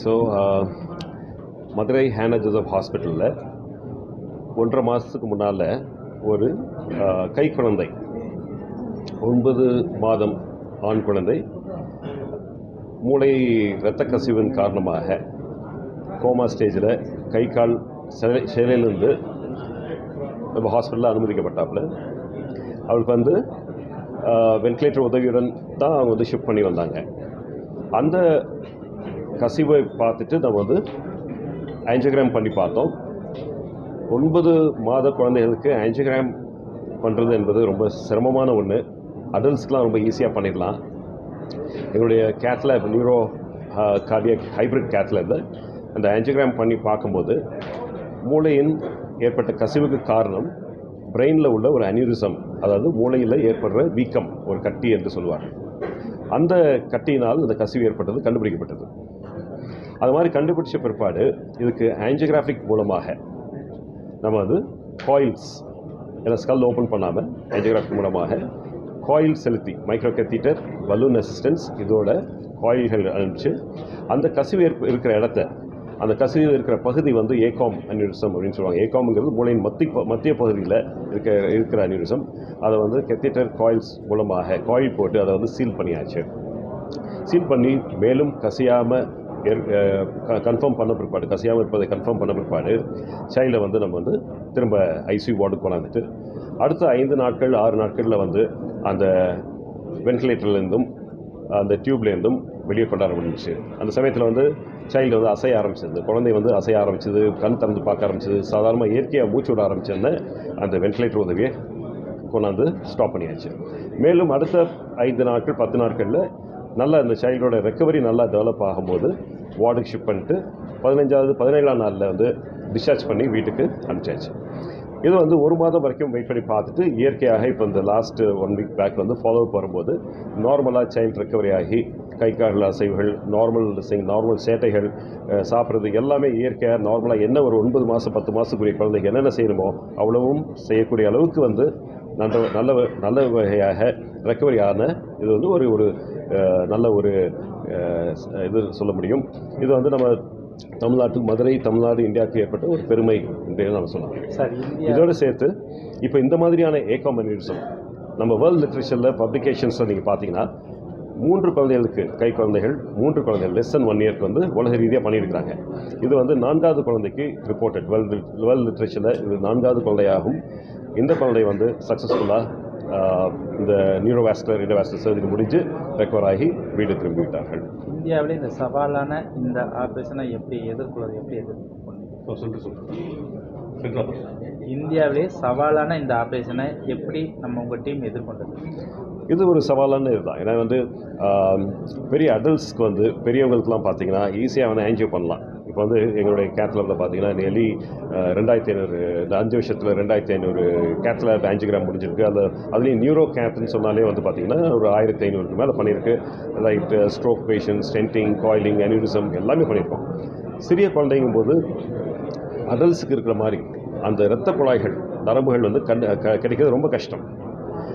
So uh, Madurai ஹேனா Joseph ஹாஸ்பிட்டலில் ஒன்றரை மாதத்துக்கு முன்னால் ஒரு கை குழந்தை ஒன்பது மாதம் ஆண் குழந்தை மூளை இரத்த கசிவின் காரணமாக கோமா ஸ்டேஜில் கை கால் செயலிலிருந்து நம்ம ஹாஸ்பிட்டலில் அனுமதிக்கப்பட்டாப்புல. அவளுக்கு வந்து வென்டிலேட்டர் உதவியுடன் தான் அவங்க வந்து ஷிஃப்ட் பண்ணி வந்தாங்க. அந்த கசிவை பார்த்துட்டு நம்ம வந்து ஆஞ்சியோகிராம் பண்ணி பார்த்தோம். ஒன்பது மாத குழந்தைகளுக்கு ஆஞ்சியோகிராம் பண்ணுறது என்பது ரொம்ப சிரமமான ஒன்று அடல்ட்ஸ்க்கெலாம் ரொம்ப ஈஸியாக பண்ணிடலாம். எங்களுடைய cath lab neuro cardiac hybrid கேத்லேபில் அந்த ஆன்ஜியோகிராம் பண்ணி பார்க்கும்போது மூளையின் ஏற்பட்ட கசிவுக்கு காரணம் பிரெயினில் உள்ள ஒரு அனியூரிசம் அதாவது மூளையில் ஏற்படுற வீக்கம் ஒரு கட்டி என்று சொல்லுவார் அந்த கட்டியினால் இந்த கசிவு ஏற்பட்டது கண்டுபிடிக்கப்பட்டது. அது மாதிரி கண்டுபிடிச்ச பிற்பாடு இதுக்கு ஆஞ்சியோகிராஃபிக் மூலமாக நம்ம வந்து காயில்ஸ் ஏன்னா ஸ்கல் ஓப்பன் பண்ணாமல் ஆஞ்சியோகிராஃபிக் மூலமாக காயில் செலுத்தி மைக்ரோ கத்தீட்டர் பலூன் அசிஸ்டன்ஸ் இதோட காயில்கள் அனுப்பிச்சு அந்த கசிவு ஏற்ப இருக்கிற இடத்த அந்த கசிவு இருக்கிற பகுதி வந்து ஏகாம் அனியூரிசம் அப்படின்னு சொல்லுவாங்க. ஏகாம்ங்கிறது மூளையின் மத்தி மத்திய பகுதியில் இருக்க இருக்கிற அனியூரிசம். அதை வந்து கெத்திட்டர் காயில்ஸ் மூலமாக காயில் போட்டு அதை வந்து சீல் பண்ணியாச்சு. சீல் பண்ணி மேலும் கசியாமல் கன்ஃபார்ம் பண்ண பிற்பாடு கசியாமல் இருப்பதை கன்ஃபார்ம் பண்ண பிற்பாடு சைல்டை வந்து நம்ம வந்து திரும்ப ஐசியூ வார்டுக்கு கொண்டாந்துட்டு அடுத்த ஐந்து நாட்கள் ஆறு நாட்களில் வந்து அந்த வென்டிலேட்டர்லேருந்தும் அந்த டியூப்லேருந்தும் வெளியே கொண்டாட முடிஞ்சிச்சு. அந்த சமயத்தில் வந்து சைல்டு வந்து அசைய ஆரம்பிச்சது. குழந்தை வந்து அசைய ஆரம்பிச்சது கண் திறந்து பார்க்க ஆரம்பிச்சது சாதாரணமாக இயற்கையாக மூச்சு விட ஆரம்பிச்சோன்னே அந்த வென்டிலேட்டர் உதவியை கொண்டாந்து ஸ்டாப் பண்ணியாச்சு. மேலும் அடுத்த ஐந்து நாட்கள் பத்து நாட்களில் நல்லா அந்த சைல்டோட ரெக்கவரி நல்லா டெவலப் ஆகும்போது வார்டுக்கு ஷிஃப்ட் பண்ணிட்டு பதினஞ்சாவது பதினேழாம் நாளில் வந்து டிஸ்சார்ஜ் பண்ணி வீட்டுக்கு அனுப்பிச்சாச்சு. இது வந்து ஒரு மாதம் வரைக்கும் வெயிட் பண்ணி பார்த்துட்டு இயற்கையாக இப்போ இந்த லாஸ்ட்டு ஒன் வீக் பேக் வந்து ஃபாலோ வரும்போது நார்மலாக சைல்டு ரெக்கவரி ஆகி கை கால் அசைவுகள் நார்மல் சிங் நார்மல் சேட்டைகள் சாப்பிட்றது எல்லாமே இயற்கையாக நார்மலாக என்ன ஒரு ஒன்பது மாதம் பத்து மாதத்துக்குரிய குழந்தைக்கு என்னென்ன செய்யணுமோ அவ்வளவும் செய்யக்கூடிய அளவுக்கு வந்து நல்ல நல்ல நல்ல வகையாக ரெக்கவரி ஆன இது வந்து ஒரு ஒரு நல்ல ஒரு இது சொல்ல முடியும். இது வந்து நம்ம தமிழ்நாட்டு மதுரை தமிழ்நாடு இந்தியாவுக்கு ஏற்பட்ட ஒரு பெருமை என்று நம்ம சொல்லலாம். இதோடு சேர்த்து இப்போ இந்த மாதிரியான ஏகாம் அனியூரிசம் நம்ம வேர்ல்டு லிட்ரேச்சரில் பப்ளிகேஷன்ஸில் நீங்கள் பார்த்தீங்கன்னா மூன்று குழந்தைகளுக்கு கை குழந்தைகள் மூன்று குழந்தைகள் லெஸ் than ஒன் இயர்க்கு வந்து உலக ரீதியாக பண்ணியிருக்கிறாங்க. இது வந்து நான்காவது குழந்தைக்கு ரிப்போர்ட்டட் வேர்ல்டு வேர்ல்டு லிட்ரேச்சரில் இது நான்காவது குழந்தையாகும். இந்த குழந்தை வந்து சக்ஸஸ்ஃபுல்லாக இந்த நியூரோவாஸ்குலர் இண்டோவாஸ்குலர் சர்ஜரி முடிஞ்சு ரெக்கவர் ஆகி வீடு திரும்பி விட்டார்கள். இந்தியாவிலே இந்த சவாலான இந்த ஆபரேஷனை எப்படி எதிர்கொள்வது எப்படி எதிர்கொள்ளுங்க சொல்லிட்டு சொல்லுங்கள் இந்தியாவிலே சவாலான இந்த ஆபரேஷனை எப்படி நம்ம உங்கள் டீம் எதிர்கொண்டது? இது ஒரு சவாலான இதுதான். ஏன்னா வந்து பெரிய அடல்ட்ஸ்க்கு வந்து பெரியவங்களுக்குலாம் பார்த்தீங்கன்னா ஈஸியாக வந்து ஆன்ஜியோ பண்ணலாம். இப்போ வந்து எங்களுடைய கேத்லாபில் பார்த்தீங்கன்னா நியர்லி ரெண்டாயிரத்தி ஐநூறு இந்த அஞ்சு வருஷத்தில் ரெண்டாயிரத்தி ஐநூறு கேத்லாப் ஆன்ஜியோகிராம் முடிஞ்சிருக்கு. அந்த அதுலேயும் நியூரோ கேத்னு சொன்னாலே வந்து பார்த்தீங்கன்னா ஒரு ஆயிரத்தி ஐநூறுக்கு மேலே பண்ணியிருக்கு. Light stroke patient stenting coiling aneurysm எல்லாமே பண்ணியிருக்கோம். சிறிய குழந்தைங்கும் போது அடல்ட்ஸுக்கு இருக்கிற மாதிரி. அந்த இரத்த குழாய்கள் நரம்புகள் வந்து கண் க- கிடைக்கிறது ரொம்ப கஷ்டம்.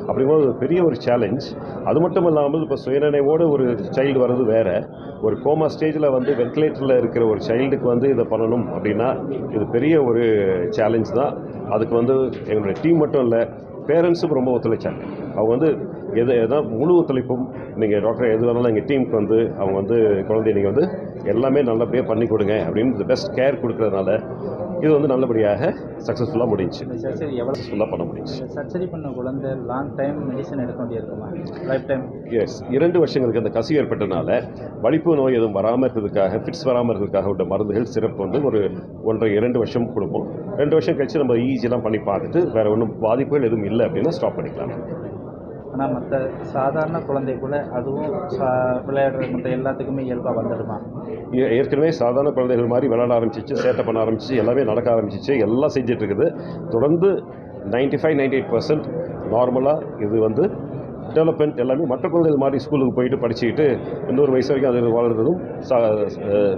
அப்படிங்கும்போது ஒரு பெரிய ஒரு சேலஞ்ச் அது மட்டும் இல்லாமல் இப்போ சுயநினைவோடு ஒரு சைல்டு வர்றது வேறு. ஒரு கோமா ஸ்டேஜில் வந்து வென்டிலேட்டரில் இருக்கிற ஒரு சைல்டுக்கு வந்து இதை பண்ணணும் அப்படின்னா இது பெரிய ஒரு சேலஞ்ச் தான். அதுக்கு வந்து எங்களுடைய டீம் மட்டும் இல்லை பேரண்ட்ஸும் ரொம்ப ஒத்துழைச்சாங்க. அவங்க வந்து எது எதாவது முழு ஒத்துழைப்பும் நீங்கள் டாக்டர் எது வேணாலும் எங்கள் டீமுக்கு வந்து அவங்க வந்து குழந்தைய நீங்கள் வந்து எல்லாமே நல்லபடியாக பண்ணி கொடுங்க அப்படின்னு பெஸ்ட் கேர் கொடுக்கறதுனால இது வந்து நல்லபடியாக சக்ஸஸ்ஃபுல்லாக இந்த சர்ஜரி எவ்வளோ சக்ஸஸ்ஃபுல்லாக பண்ண இந்த சர்ஜரி பண்ண குழந்தை லாங் டைம் மெடிசன் எடுக்க வேண்டியிருக்குமா? லைஃப் டைம் எஸ் இரண்டு வருஷங்களுக்கு அந்த கசி ஏற்பட்டனால வலிப்பு நோய் எதுவும் வராமல் இருக்கிறதுக்காக ஃபிட்ஸ் வராமல் இருக்கிறதுக்காக உள்ள மருந்துகள் சிறப்பு வந்து ஒரு ஒன்றரை இரண்டு வருஷம் கொடுப்போம். ரெண்டு வருஷம் கழிச்சு நம்ம ஈஸியெல்லாம் பண்ணி பார்த்துட்டு வேறு ஒன்றும் பாதிப்புகள் எதுவும் இல்லை அப்படின்னா ஸ்டாப் பண்ணிக்கலாம். ஆனால் மற்ற சாதாரண குழந்தைக்குள்ள அதுவும் சா- விளையாடுற மற்ற எல்லாத்துக்குமே இயல்பாக வந்துடுமா ஏற்கனவே சாதாரண குழந்தைகள் மாதிரி விளையாட ஆரம்பிச்சிச்சு சேட்டை பண்ண ஆரம்பிச்சிச்சு எல்லாமே நடக்க ஆரம்பிச்சிச்சு எல்லாம் செஞ்சுட்டு இருக்குது தொடர்ந்து 95 ஃபைவ் நைன்டி எயிட் பர்சன்ட் நார்மலாக இது வந்து டெவலப்மெண்ட் எல்லாமே மற்ற குழந்தைகள் மாதிரி ஸ்கூலுக்கு போயிட்டு படிச்சுக்கிட்டு இன்னொரு வயசு வரைக்கும் அது வளர்றதும்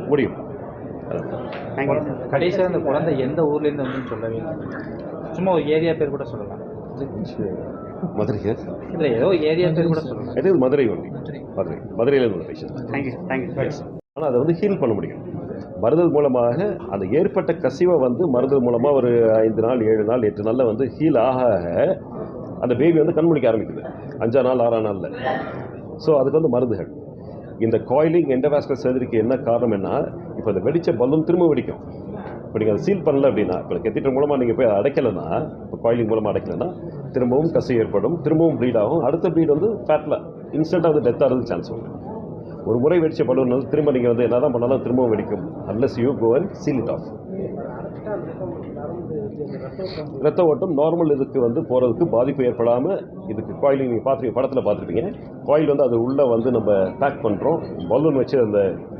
முடியும். கடைசியாக இந்த குழந்தை எந்த ஊர்லேருந்து வந்துன்னு சொல்லவே இல்லை. சும்மா ஒரு ஏரியா பேர் கூட சொல்லலாம். மதுரை இல்லை ஏதோ ஏரியா பேர் கூட சொல்லுங்கள் இது மதுரை ஒன்லி மதுரை. மதுரையில் இருந்த பேஷண்ட் தேங்க்யூ தேங்க்யூ ஆனால் அதை வந்து ஹீல் பண்ண முடியும். மருந்தல் மூலமாக அந்த ஏற்பட்ட கசிவை வந்து மருந்தல் மூலமாக ஒரு ஐந்து நாள் ஏழு நாள் எட்டு நாளில் வந்து ஹீல் ஆக அந்த பேபி வந்து கண்முழிக்க ஆரம்பிக்குது. அஞ்சா நாள் ஆறாம் நாளில். ஸோ அதுக்கு வந்து மருந்துகள். இந்த காயிலிங் எண்டவாஸ்கல் சர்ஜரிக்கு என்ன காரணம் என்ன? இப்போ இந்த வெடிச்ச பலூன் திரும்ப வெடிக்கும். இப்போ நீங்கள் அதை சீல் பண்ணல அப்படின்னா இப்போ கெத்திட்டர் மூலமாக நீங்கள் போய் அடைக்கலைன்னா இப்போ காயிலிங் மூலமாக அடைக்கலைன்னா திரும்பவும் கசி ஏற்படும் திரும்பவும் ப்ளீட் ஆகும். அடுத்த ப்ளீட் வந்து ஃபேட்டில் இன்ஸ்டண்ட்டாக வந்து டெத் ஆகிறது சான்ஸ் உண்டு. ஒரு முறை வெடிச்ச பலூன் வந்து திரும்ப நீங்கள் வந்து என்ன தான் பண்ணாலும் திரும்பவும் வெடிக்கும் unless you go and seal it off ரத்த ஓட்டம் நார்மல் இதுக்கு வந்து போகிறதுக்கு பாதிப்பு ஏற்படாமல் இதுக்கு காயிலிங் நீங்கள் பார்த்துருப்பீங்க படத்தில் பார்த்துருப்பீங்க. காயில் வந்து அது உள்ளே வந்து நம்ம பேக் பண்ணுறோம் பலூன் வச்சு அந்த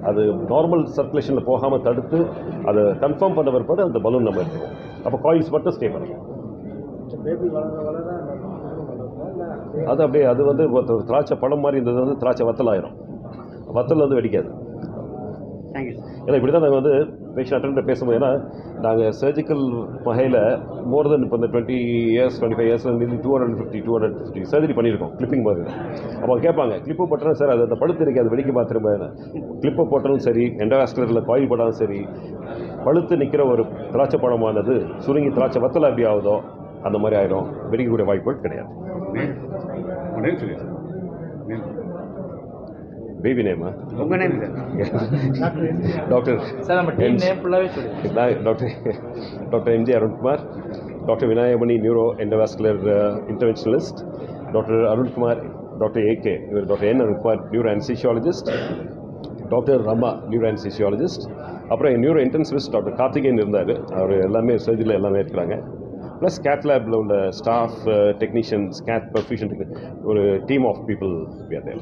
அது நார்மல் சர்க்குலேஷனில் போகாமல் தடுத்து அதை கன்ஃபார்ம் பண்ண பிற்பாடு அந்த பலூன் நம்ம எடுத்துருவோம் அப்போ காயில்ஸ் மட்டும் ஸ்டே பண்ணுவோம் அது அப்படியே அது வந்து ஒரு திராட்சை பழம் மாதிரி இருந்தது வந்து திராட்சை வத்தல் ஆயிரும். வத்தல் வந்து வெடிக்காது. ஏன்னா இப்படி தான் நாங்கள் வந்து பேஷண்ட் அட்டன் பேசும்போது ஏன்னா நாங்கள் சர்ஜிக்கல் வகையில் மோர் தென் இப்போ இந்த twenty years twenty five years வந்து two hundred fifty two hundred fifty surgery பண்ணியிருக்கோம் கிளிப்பிங் மாதிரி அப்போ கேட்பாங்க கிளிப்பு போட்டாலும் சார் அது அந்த பழுத்து இருக்கு அது வெடிக்க திரும்ப கிளிப்பு போட்டாலும் சரி எண்டோவாஸ்குலரில் காயில் போட்டாலும் சரி பழுத்து நிற்கிற ஒரு திராட்சை பழமானது சுருங்கி திராட்சை வத்தல் அப்படி ஆகுதோ அந்த மாதிரி ஆயிடும் வெடிக்கக்கூடிய வாய்ப்புகள் கிடையாது. பேபி நேமா உங்கள் நேம் சார் டாக்டர் சார் நம்ம டீம் நேம் ஃபுல்லாகவே சொல்லுங்கள் நான் doctor doctor MG Arunkumar doctor Vinayagamani neuro endovascular interventionalist doctor Arunkumar doctor AK இவர் doctor N Arunkumar neuro anaesthesiologist doctor Rama neuro anaesthesiologist அப்புறம் நியூரோ இன்டென்சிவிஸ்ட் டாக்டர் கார்த்திகேயன் இருந்தார். அவர் எல்லாமே சர்ஜரியில் எல்லாமே இருக்கிறாங்க. ப்ளஸ் கேட் லேபில் உள்ள ஸ்டாஃப் டெக்னீஷியன்ஸ் கேட் பர்ஃபியூஷன் ஒரு team of people there